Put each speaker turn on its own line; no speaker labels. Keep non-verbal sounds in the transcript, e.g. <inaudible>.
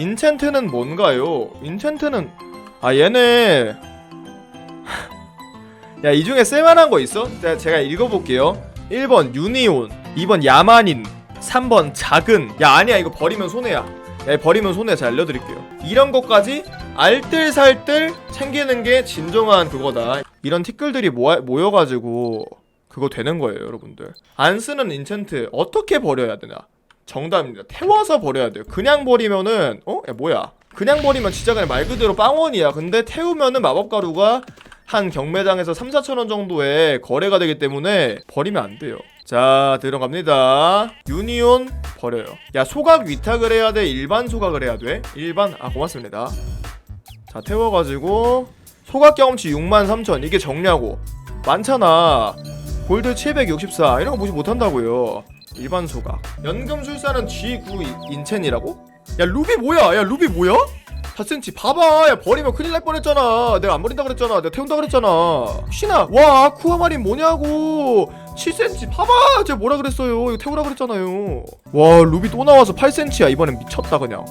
인챈트는 뭔가요? 인챈트는 아 얘네. <laughs> 야 이 중에 쓸만한 거 있어? 제가, 제가 읽어볼게요. 1번 유니온 2번 야만인 3번 작은. 야 아니야 이거 버리면 손해야. 야 버리면 손해 제가 알려드릴게요. 이런 것까지 알뜰살뜰 챙기는 게 진정한 그거다. 이런 티끌들이 모아, 모여가지고 그거 되는 거예요 여러분들. 안 쓰는 인챈트 어떻게 버려야 되나 정답입니다. 태워서 버려야 돼요. 그냥 버리면은 어? 야 뭐야? 그냥 버리면 진짜 그냥 말 그대로 빵원이야. 근데 태우면은 마법 가루가 한 경매장에서 3, 4천원 정도의 거래가 되기 때문에 버리면 안 돼요. 자 들어갑니다. 유니온 버려요. 야 소각 위탁을 해야 돼? 일반 소각을 해야 돼? 일반 아 고맙습니다. 자 태워가지고 소각 경험치 63,000 이게 정ля고. 많잖아. 골드 764 이런 거 무시 못한다고요 일반 소각. 연금 술사는 G9 인첸이라고? 야 루비 뭐야? 야 루비 뭐야? 4cm 봐봐. 야 버리면 큰일 날 뻔했잖아. 내가 안 버린다 그랬잖아. 내가 태운다 그랬잖아. 혹시나. 와 아쿠아마린 뭐냐고. 7cm 봐봐. 제가 뭐라 그랬어요. 이거 태우라 그랬잖아요. 와 루비 또 나와서 8cm야. 이번엔 미쳤다 그냥